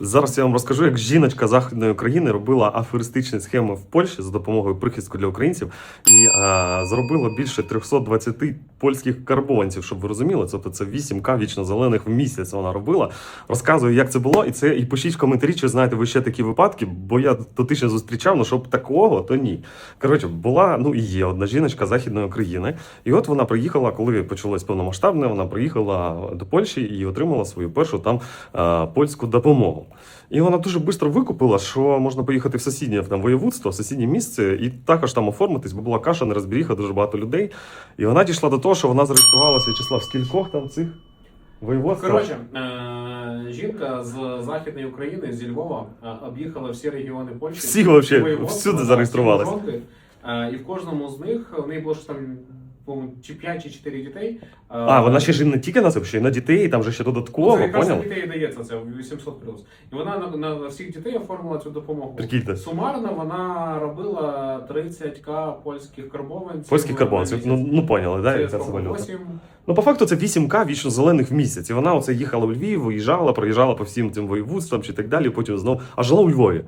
Зараз я вам розкажу, як жіночка західної України робила аферистичні схеми в Польщі за допомогою прихистку для українців і а, заробила більше 320 польських карбованців, щоб ви розуміли. Тобто це 8к вічно зелених в місяць вона робила. Розказую, як це було, і це і пишіть в коментарі, чи знаєте ви ще такі випадки, бо я дотично зустрічав, ну щоб такого, то ні. Коротше, була ну і є одна жіночка західної України, і от вона приїхала, коли почалось повномасштабне, вона приїхала до Польщі і отримала свою першу там а, польську допомогу. І вона дуже швидко викупила, що можна поїхати в сусіднє там воєводство, в сусіднє місце, і також там оформитись, бо була каша, нерозберіха, дуже багато людей. І вона дійшла до того, що вона зареєструвалася В'ячеслав, в скількох там цих воєводствах? Коротше, е, жінка з Західної України, зі Львова, е, об'їхала всі регіони Польщі. Всі вообще, всюди зареєструвалися. Е, І в кожному з них в неї було ж там, по-моєму, чи 5 чи 4 дітей. Е, А, вона ще ж не тільки на це, ще й на дітей, і там же ще Ну, додатково, це якраз на поняв? дітей дається, це 800 плюс. І вона на, на, на всіх дітей оформила цю допомогу. Прикиньте. Сумарно вона робила 30к польських карбованців. Польських на Ну, ну поняли, да, Це яка це валюта. 8 Ну, по факту, це 8К вічно зелених в місяць. І вона оце їхала в Львів, виїжджала, проїжджала по всім цим воєводствам чи так далі, потім знов, а жила у Львові.